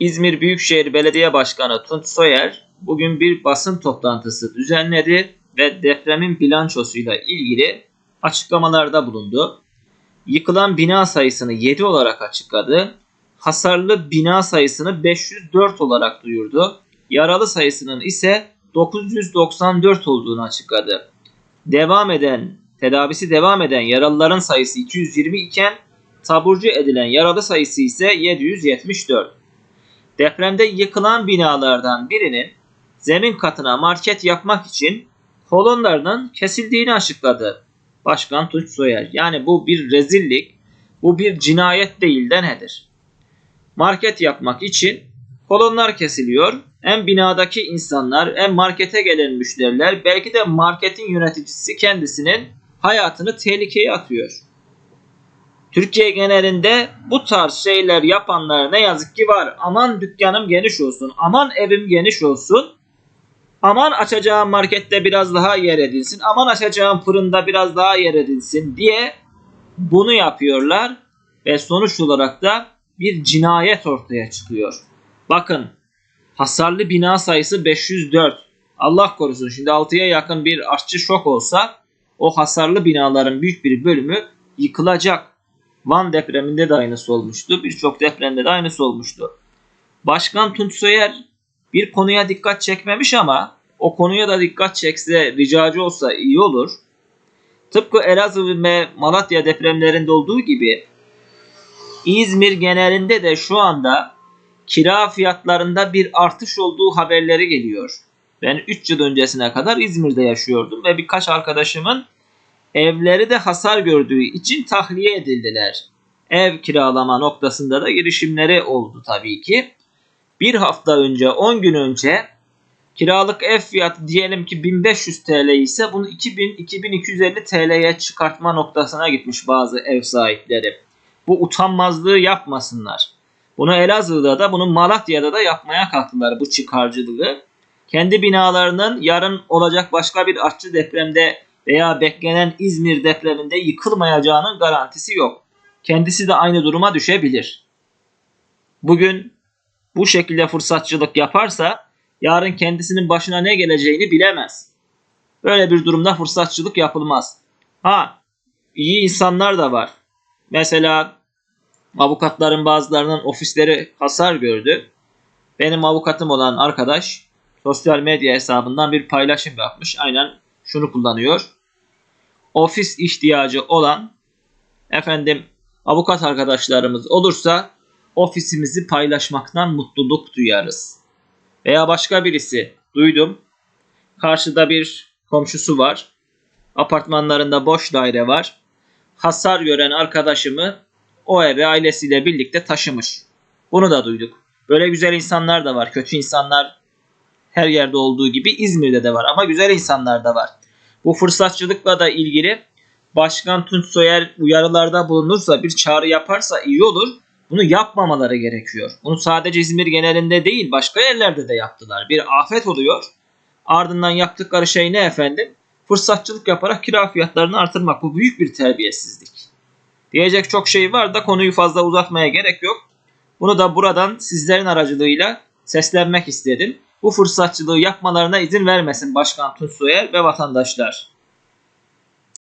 İzmir Büyükşehir Belediye Başkanı Tunç Soyer bugün bir basın toplantısı düzenledi ve depremin bilançosuyla ilgili açıklamalarda bulundu. Yıkılan bina sayısını 7 olarak açıkladı. Hasarlı bina sayısını 504 olarak duyurdu. Yaralı sayısının ise 994 olduğunu açıkladı. Devam eden, tedavisi devam eden yaralıların sayısı 220 iken taburcu edilen yaralı sayısı ise 774. Depremde yıkılan binalardan birinin zemin katına market yapmak için kolonlarının kesildiğini açıkladı. Başkan Tunç Soyer. Yani bu bir rezillik, bu bir cinayet değil de nedir? Market yapmak için kolonlar kesiliyor. Hem binadaki insanlar hem markete gelen müşteriler belki de marketin yöneticisi kendisinin hayatını tehlikeye atıyor. Türkiye genelinde bu tarz şeyler yapanlar ne yazık ki var. Aman dükkanım geniş olsun, aman evim geniş olsun. Aman açacağım markette biraz daha yer edilsin, aman açacağım fırında biraz daha yer edilsin diye bunu yapıyorlar ve sonuç olarak da bir cinayet ortaya çıkıyor. Bakın hasarlı bina sayısı 504. Allah korusun şimdi 6'ya yakın bir artçı şok olsa o hasarlı binaların büyük bir bölümü yıkılacak. Van depreminde de aynısı olmuştu. Birçok depremde de aynısı olmuştu. Başkan Tunç Soyer bir konuya dikkat çekmemiş ama o konuya da dikkat çekse ricacı olsa iyi olur. Tıpkı Elazığ ve Malatya depremlerinde olduğu gibi İzmir genelinde de şu anda kira fiyatlarında bir artış olduğu haberleri geliyor. Ben 3 yıl öncesine kadar İzmir'de yaşıyordum ve birkaç arkadaşımın evleri de hasar gördüğü için tahliye edildiler. Ev kiralama noktasında da girişimleri oldu tabii ki. Bir hafta önce, 10 gün önce kiralık ev fiyatı diyelim ki 1500 TL ise bunu 2000-2250 TL'ye çıkartma noktasına gitmiş bazı ev sahipleri. Bu utanmazlığı yapmasınlar. Bunu Elazığ'da da, bunu Malatya'da da yapmaya kalktılar bu çıkarcılığı. Kendi binalarının yarın olacak başka bir artçı depremde veya beklenen İzmir depreminde yıkılmayacağının garantisi yok. Kendisi de aynı duruma düşebilir. Bugün bu şekilde fırsatçılık yaparsa yarın kendisinin başına ne geleceğini bilemez. Böyle bir durumda fırsatçılık yapılmaz. Ha, iyi insanlar da var. Mesela avukatların bazılarının ofisleri hasar gördü. Benim avukatım olan arkadaş sosyal medya hesabından bir paylaşım yapmış. Aynen şunu kullanıyor. Ofis ihtiyacı olan efendim avukat arkadaşlarımız olursa ofisimizi paylaşmaktan mutluluk duyarız. Veya başka birisi duydum. Karşıda bir komşusu var. Apartmanlarında boş daire var. Hasar gören arkadaşımı o eve ailesiyle birlikte taşımış. Bunu da duyduk. Böyle güzel insanlar da var. Kötü insanlar her yerde olduğu gibi İzmir'de de var ama güzel insanlar da var. Bu fırsatçılıkla da ilgili Başkan Tunç Soyer uyarılarda bulunursa bir çağrı yaparsa iyi olur. Bunu yapmamaları gerekiyor. Bunu sadece İzmir genelinde değil başka yerlerde de yaptılar. Bir afet oluyor. Ardından yaptıkları şey ne efendim? Fırsatçılık yaparak kira fiyatlarını artırmak. Bu büyük bir terbiyesizlik. Diyecek çok şey var da konuyu fazla uzatmaya gerek yok. Bunu da buradan sizlerin aracılığıyla seslenmek istedim. Bu fırsatçılığı yapmalarına izin vermesin Başkan Tunç Soyer ve vatandaşlar.